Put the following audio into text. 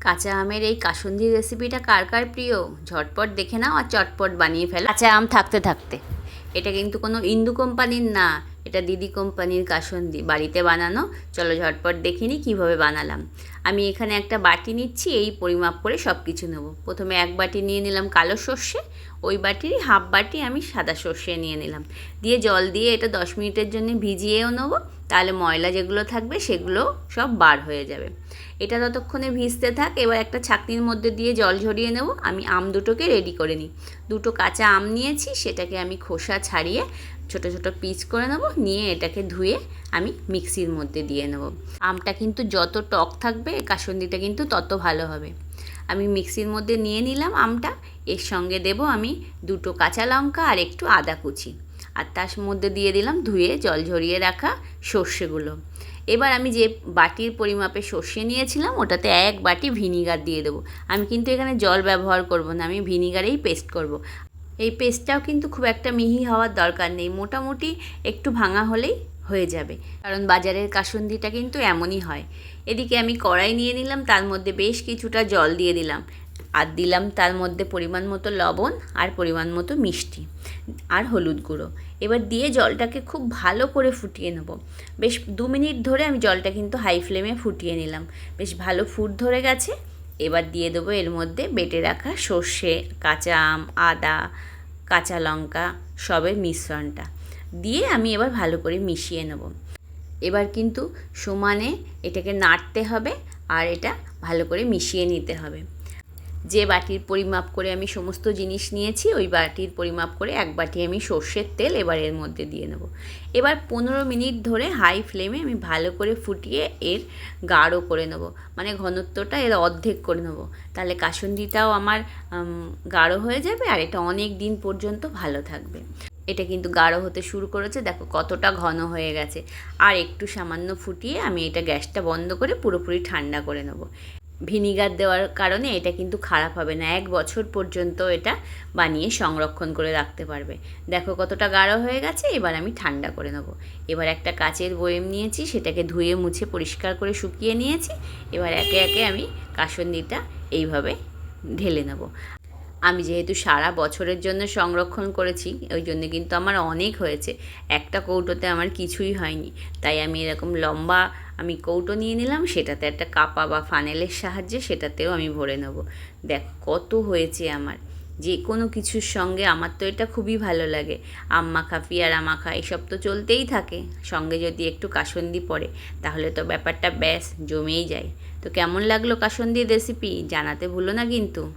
কাঁচা আমের এই কাসুন্দি রেসিপিটা কার কার প্রিয়? ঝটপট দেখে নাও আর চটপট বানিয়ে ফেলো। কাঁচা আম থাকতে থাকতে। এটা কিন্তু কোনো ইন্দু কোম্পানির না এটা দিদি কোম্পানির কাসুন্দি বাড়িতে বানানো। চলো ঝটপট দেখিনি কীভাবে বানালাম। আমি এখানে একটা বাটি নিচ্ছি, এই পরিমাপ করে সব কিছু নেব। প্রথমে এক বাটি নিয়ে নিলাম কালো সর্ষে, ওই বাটির হাফ বাটি আমি সাদা সর্ষে নিয়ে নিলাম। দিয়ে জল দিয়ে এটা দশ মিনিটের জন্য ভিজিয়েও নেব। তাহলে ময়লা যেগুলো থাকবে সেগুলো সব বার হয়ে যাবে। এটা ততক্ষণে ভিজতে থাক, এবার একটা ছাকনির মধ্যে দিয়ে জল ঝরিয়ে নেব। আমি আম দুটোকে রেডি করে নিই। দুটো কাঁচা আম নিয়েছি, সেটাকে আমি খোসা ছাড়িয়ে ছোট ছোট পিস করে নেব, নিয়ে এটাকে ধুয়ে আমি মিক্সির মধ্যে দিয়ে নেব। আমটা কিন্তু যত টক থাকবে, কাসন্দিটা কিন্তু তত ভালো হবে। আমি মিক্সির মধ্যে নিয়ে নিলাম আমটা, এর সঙ্গে দেব আমি দুটো কাঁচা লঙ্কা আর একটু আদা কুচি। আর তার মধ্যে দিয়ে দিলাম ধুয়ে জল ঝরিয়ে রাখা সর্ষেগুলো। এবার আমি যে বাটির পরিমাপে সর্ষে নিয়েছিলাম, ওটাতে এক বাটি ভিনিগার দিয়ে দেবো। আমি কিন্তু এখানে জল ব্যবহার করব না, আমি ভিনিগারেই পেস্ট করব। এই পেস্টটাও কিন্তু খুব একটা মিহি হওয়ার দরকার নেই। মোটামুটি একটু ভাঙা হলেই হয়ে যাবে। কারণ বাজারের কাসুন্দিটা কিন্তু এমনই হয়। এদিকে আমি কড়াই নিয়ে নিলাম, তার মধ্যে বেশ কিছুটা জল দিয়ে দিলাম। আর দিলাম তার মধ্যে পরিমাণ মতো লবণ আর পরিমাণ মতো মিষ্টি আর হলুদ গুঁড়ো। এবার দিয়ে জলটাকে খুব ভালো করে ফুটিয়ে নেব। বেশ দু মিনিট ধরে আমি জলটা কিন্তু হাই ফ্লেমে ফুটিয়ে নিলাম। বেশ ভালো ফুট ধরে গেছে। এবার দিয়ে দেবো এর মধ্যে বেটে রাখা সর্ষে, কাঁচা আম, আদা, কাঁচা লঙ্কা, সবের মিশ্রণটা। দিয়ে আমি এবার ভালো করে মিশিয়ে নেব। এবার কিন্তু সমানে এটাকে নাড়তে হবে আর এটা ভালো করে মিশিয়ে নিতে হবে। যে বাটির পরিমাপ করে আমি সমস্ত জিনিস নিয়েছি, ওই বাটির পরিমাপ করে এক বাটি আমি সর্ষের তেল এবার এর মধ্যে দিয়ে নেব। এবার পনেরো মিনিট ধরে হাই ফ্লেমে আমি ভালো করে ফুটিয়ে এর গাঢ় করে নেব। মানে ঘনত্বটা এর অর্ধেক করে নেব। তাহলে কাসুন্দিটাও আমার গাঢ় হয়ে যাবে আর এটা অনেক দিন পর্যন্ত ভালো থাকবে। এটা কিন্তু গাঢ় হতে শুরু করেছে, দেখো কতটা ঘন হয়ে গেছে। আর একটু সামান্য ফুটিয়ে আমি এটা গ্যাসটা বন্ধ করে পুরোপুরি ঠান্ডা করে নেব। ভিনিগার দেওয়ার কারণে এটা কিন্তু খারাপ হবে না। এক বছর পর্যন্ত এটা বানিয়ে সংরক্ষণ করে রাখতে পারবে। দেখো কতটা গাঢ় হয়ে গেছে, এবার আমি ঠান্ডা করে নেব। এবার একটা কাচের বয়েম নিয়েছি, সেটাকে ধুয়ে মুছে পরিষ্কার করে শুকিয়ে নিয়েছি। এবার একে একে আমি কাসন্দিটা এইভাবে ঢেলে নেব। আমি যেহেতু সারা বছরের জন্য সংরক্ষণ করেছি, ওই জন্য কিন্তু আমার অনেক হয়েছে। একটা কৌটোতে আমার কিছুই হয়নি। তাই আমি এরকম লম্বা আমি কৌটো নিয়ে নিলাম, সেটাতে একটা কাপা বা ফানেলের সাহায্যে সেটাতেও আমি ভরে নেব। দেখ, কত হয়েছে আমার। যে কোনো কিছুর সঙ্গে আমার তো এটা খুবই ভালো লাগে। আম মাখা পিয়ারা মাখা এসব তো চলতেই থাকে। সঙ্গে যদি একটু কাসন্দি পড়ে, তাহলে তো ব্যাপারটা ব্যাস, জমেই যায়। তো কেমন লাগল কাসন্দির রেসিপি জানাতে ভুলো না কিন্তু।